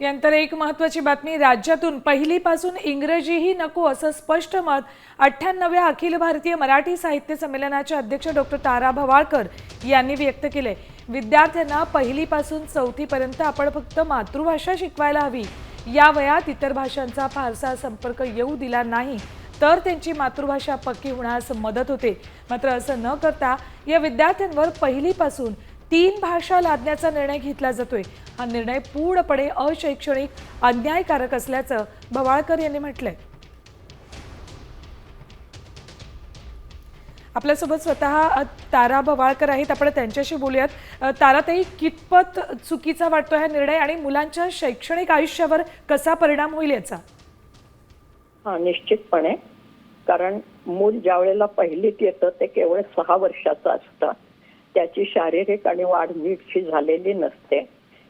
यानंतर एक महत्वाची बातमी. राज्यातून पहिलीपासून इंग्रजीही नको असं स्पष्ट मत अठ्ठ्याण्णव्या अखिल भारतीय मराठी साहित्य संमेलनाचे अध्यक्ष डॉक्टर तारा भवाळकर यांनी व्यक्त केले. विद्यार्थ्यांना पहिलीपासून चौथीपर्यंत आपण फक्त मातृभाषा शिकवायला हवी. या वयात इतर भाषांचा फारसा संपर्क येऊ दिला नाही. तर त्यांची मातृभाषा पक्की होण्यास मदत होते. मात्र असं न करता या विद्यार्थ्यांवर पहिलीपासून तीन भाषा लादण्याचा निर्णय घेतला जातोय. हा निर्णय पूर्णपणे अशैक्षणिक अन्यायकारक असल्याचं भवाळकर यांनी म्हटलंय. आपल्यासोबत स्वतः तारा भवाळकर आहेत. आपण त्यांच्याशी बोलूयात. तारा ताराताई कितपत चुकीचा वाटतो हा निर्णय आणि मुलांच्या शैक्षणिक आयुष्यावर कसा परिणाम होईल याचा? हा निश्चितपणे. कारण मूल ज्या वेळेला पहिलीत येतं ते केवळ सहा वर्षाचं असतं. त्याची शारीरिक आणि वाढ नीटशी झालेली नसते.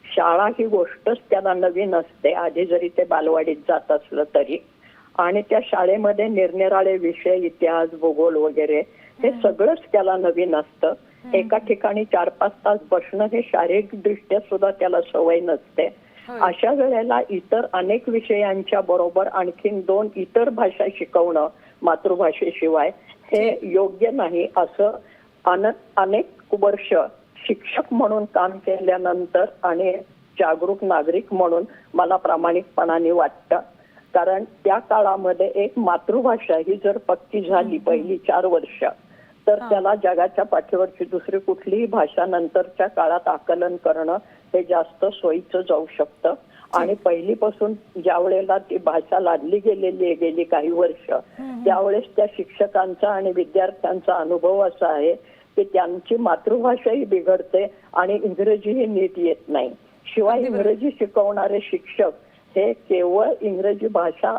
शाळा ही गोष्टच त्याला नवीन असते आधी जरी ते बालवाडीत जात असलं तरी. आणि त्या शाळेमध्ये निरनिराळे विषय इतिहास भूगोल वगैरे हे सगळंच त्याला नवीन असतं एका ठिकाणी चार पाच तास बसणं हे शारीरिक दृष्ट्या सुद्धा त्याला सवय नसते. अशा वेळेला इतर अनेक विषयांच्या बरोबर आणखीन दोन इतर भाषा शिकवणं मातृभाषेशिवाय हे योग्य नाही असं अनेक वर्ष शिक्षक म्हणून काम केल्यानंतर आणि जागरूक नागरिक म्हणून मला प्रामाणिकपणाने वाटतं. कारण त्या काळामध्ये एक मातृभाषा ही जर पक्की झाली पहिली चार वर्ष तर. त्याला जगाच्या पाठीवरची दुसरी कुठलीही भाषा नंतरच्या काळात आकलन करणं हे जास्त सोयीचं जाऊ शकतं. आणि पहिलीपासून ज्या वेळेला ती भाषा लादली गेलेली आहे गेली काही वर्ष त्यावेळेस त्या शिक्षकांचा आणि विद्यार्थ्यांचा अनुभव असा आहे की त्यांची मातृभाषाही बिघडते आणि इंग्रजीही नीट येत नाही. शिवाय. इंग्रजी शिकवणारे शिक्षक हे केवळ इंग्रजी भाषा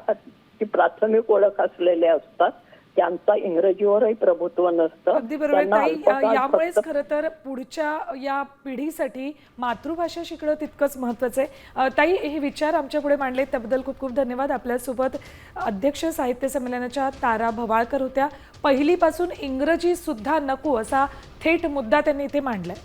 प्राथमिक ओळख असलेले असतात. त्यांचा इंग्रजीवरही प्रभुत्व नसतं. अगदी बरोबर. त्यांना ताई अल्पकाळ यामुळेच खरं तर पुढच्या या पिढीसाठी मातृभाषा शिकणं तितकंच महत्वाचं आहे. ताई हे विचार आमच्या पुढे मांडले त्याबद्दल खूप खूप धन्यवाद. आपल्यासोबत अध्यक्ष साहित्य संमेलनाच्या तारा भवाळकर होत्या. पहिलीपासून इंग्रजी सुद्धा नको असा थेट मुद्दा त्यांनी इथे मांडलाय.